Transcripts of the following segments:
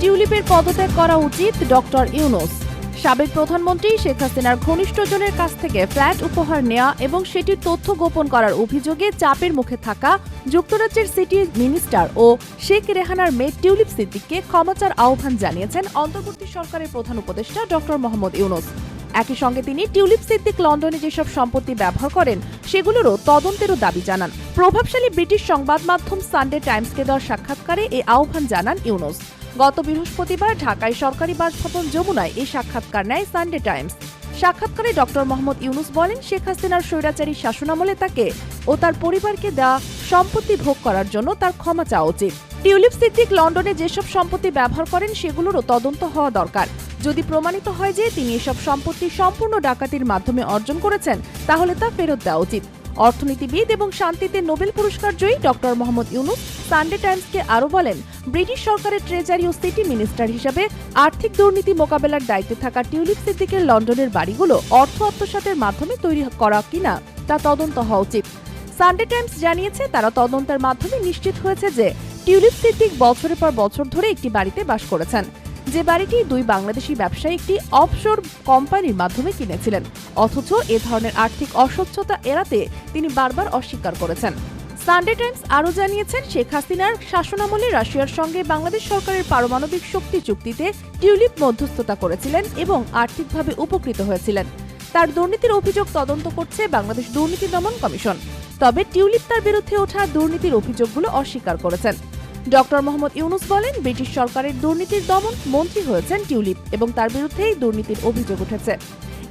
টিউলিপের পদত্যাগ করা উচিত ডক্টর ইউনুস। সাবেক প্রধানমন্ত্রী শেখ হাসিনার ঘনিষ্ঠজনের কাছ থেকে ফ্ল্যাট উপহার নেওয়া এবং সেটির তথ্য গোপন করার অভিযোগে চাপের মুখে থাকা যুক্তরাজ্যের সিটি মিনিস্টার ও শেখ রেহানার মেয়ে টিউলিপ সিদ্দিককে ক্ষমাচার আহ্বান জানিয়েছেন অন্তর্বর্তী সরকারের প্রধান উপদেষ্টা ডক্টর মোহাম্মদ ইউনুস। একই সঙ্গে তিনি টিউলিপ সিদ্দিক লন্ডনে যেসব সম্পত্তি ব্যবহার করেন, সেগুলোরও তদন্তেরও দাবি জানান। প্রভাবশালী ব্রিটিশ সংবাদ মাধ্যম সানডে টাইমসকে দেওয়ার সাক্ষাৎকারে এই আহ্বান জানান ইউনুস। গত বৃহস্পতিবার ঢাকায় সরকারি বাসভবন যমুনায় এই সাক্ষাৎকার নেয় সানডে টাইমস। সাক্ষাৎকারে ডক্টর মোহাম্মদ ইউনুস বলেন, শেখ হাসিনার স্বৈরাচারী শাসনামলে তাকে ও তার পরিবারকে দেওয়া সম্পত্তি ভোগ করার জন্য তার ক্ষমা চাওয়া উচিত। টিউলিপ সিদ্দিক লন্ডনে যেসব সম্পত্তি ব্যবহার করেন, সেগুলোরও তদন্ত হওয়া দরকার। যদি প্রমাণিত হয় যে তিনি এসব সম্পত্তি সম্পূর্ণ ডাকাতির মাধ্যমে অর্জন করেছেন, তাহলে তা ফেরত দেওয়া উচিত। অর্থনীতিবিদ এবং শান্তিতে নোবেল পুরস্কার জয়ী ডক্টর মোহাম্মদ ইউনুস সানডে টাইমসকে আরও বলেন, ব্রিটিশ সরকারের ট্রেজারি ও সিটি মিনিস্টার হিসাবে আর্থিক দুর্নীতি মোকাবেলার দায়িত্বে থাকা টিউলিপ সিদ্দিকের লন্ডনের বাড়িগুলো অর্থ আত্মসাতের মাধ্যমে তৈরি করা কিনা তা তদন্ত হওয়া উচিত। সানডে টাইমস জানিয়েছে, তারা তদন্তের মাধ্যমে নিশ্চিত হয়েছে যে টিউলিপ সিদ্দিক বছরের পর বছর ধরে একটি বাড়িতে বাস করেছেন। যে বাড়িটি দুই বাংলাদেশি ব্যবসায়ী একটি অফশোর কোম্পানির মাধ্যমে কিনেছিলেন। অথচ এ ধরনের আর্থিক অস্বচ্ছতা এড়াতে তিনি বারবার অস্বীকার করেছেন। সানডে টাইমস আরও জানিয়েছেন, শেখ হাসিনার শাসনামলে রাশিয়ার সঙ্গে বাংলাদেশ সরকারের পারমাণবিক শক্তি চুক্তিতে টিউলিপ মধ্যস্থতা করেছিলেন এবং আর্থিকভাবে উপকৃত হয়েছিলেন। তার দুর্নীতির অভিযোগ তদন্ত করছে বাংলাদেশ দুর্নীতি দমন কমিশন। তবে টিউলিপ তার বিরুদ্ধে ওঠা দুর্নীতির অভিযোগগুলো অস্বীকার করেছেন। ডক্টর মোহাম্মদ ইউনুস বলেন, ব্রিটিশ সরকারের দুর্নীতির দমন মন্ত্রী হয়েছেন টিউলিপ এবং তার বিরুদ্ধেই দুর্নীতির অভিযোগ উঠেছে।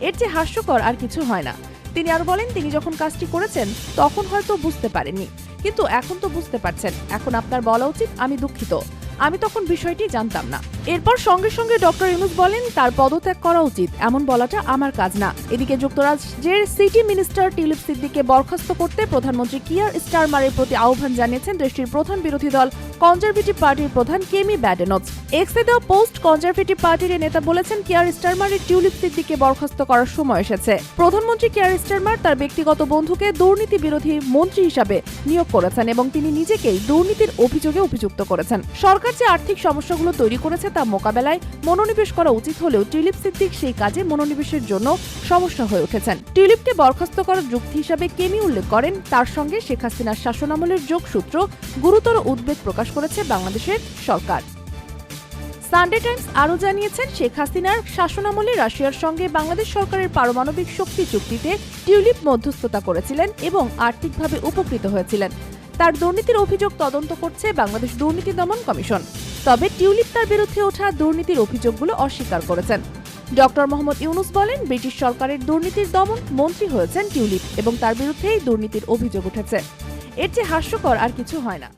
এর চেয়ে হাস্যকর আর কিছু হয় না। তিনি আরও বলেন, তিনি যখন কাজটি করেছেন, তখন হয়তো বুঝতে পারেননি। কিন্তু এখন তো বুঝতে পারছেন। এখন আপনার বলা উচিত, আমি দুঃখিত। আমি তখন বিষয়টি জানতাম না। এরপর সঙ্গে সঙ্গে ডক্টর ইউনুস বলেন, তার পদত্যাগ করা উচিত। এমন বলাটা আমার কাজ না। এদিকে যুক্তরাজ্যের সিটি মিনিস্টার টিউলিপ সিদ্দিককে বরখাস্ত করতে প্রধানমন্ত্রী কিয়ার স্টারমারের প্রতি আহ্বান জানিয়েছেন দেশটির প্রধান বিরোধী দল কনজারভেটিভ পার্টির প্রধান কেমি ব্যাডেনস এক্সে দেওয়া পোস্ট কনজারভেটিভ পার্টির নেতা বলেছেন, কিয়ার স্টারমারের টিউলিপ সিদ্দিককে বরখাস্ত করার সময় এসেছে। প্রধানমন্ত্রী কিয়ার স্টারমার তার ব্যক্তিগত বন্ধুকে দুর্নীতি বিরোধী মন্ত্রী হিসাবে নিয়োগ করেছেন এবং তিনি নিজেকেই দুর্নীতির অভিযোগে অভিযুক্ত করেছেন। সরকার যে আর্থিক সমস্যাগুলো তৈরি করেছে তা মোকাবেলায় মনোনিবেশ করা উচিত হলেও টিউলিপ সিদ্দিক সেই কাজে মনোনিবেশের জন্য সমস্যা হয়ে উঠেছেন। টিউলিপকে বরখাস্ত করার যুক্তি হিসাবে কেমি উল্লেখ করেন, তার সঙ্গে শেখ হাসিনার শাসনামলের যোগসূত্র গুরুতর উদ্বেগ প্রকাশ করেছে বাংলাদেশের সরকার। সানডে টাইমস আরও জানিয়েছেন, শেখ হাসিনার শাসনামলে রাশিয়ার সঙ্গে বাংলাদেশ সরকারের পারমাণবিক শক্তি চুক্তিতে টিউলিপ মধ্যস্থতা করেছিলেন এবং আর্থিকভাবে উপকৃত হয়েছিলেন। তার দুর্নীতির অভিযোগ তদন্ত করছে বাংলাদেশ দুর্নীতি দমন কমিশন। তবে টিউলিপ তার বিরুদ্ধে ওঠা দুর্নীতির অভিযোগগুলো অস্বীকার করেছেন। ডক্টর মোহাম্মদ ইউনুস বলেন, ব্রিটিশ সরকারের দুর্নীতির দমন মন্ত্রী হয়েছেন টিউলিপ এবং তার বিরুদ্ধেই দুর্নীতির অভিযোগ উঠেছে। এর চেয়ে হাস্যকর আর কিছু হয় না।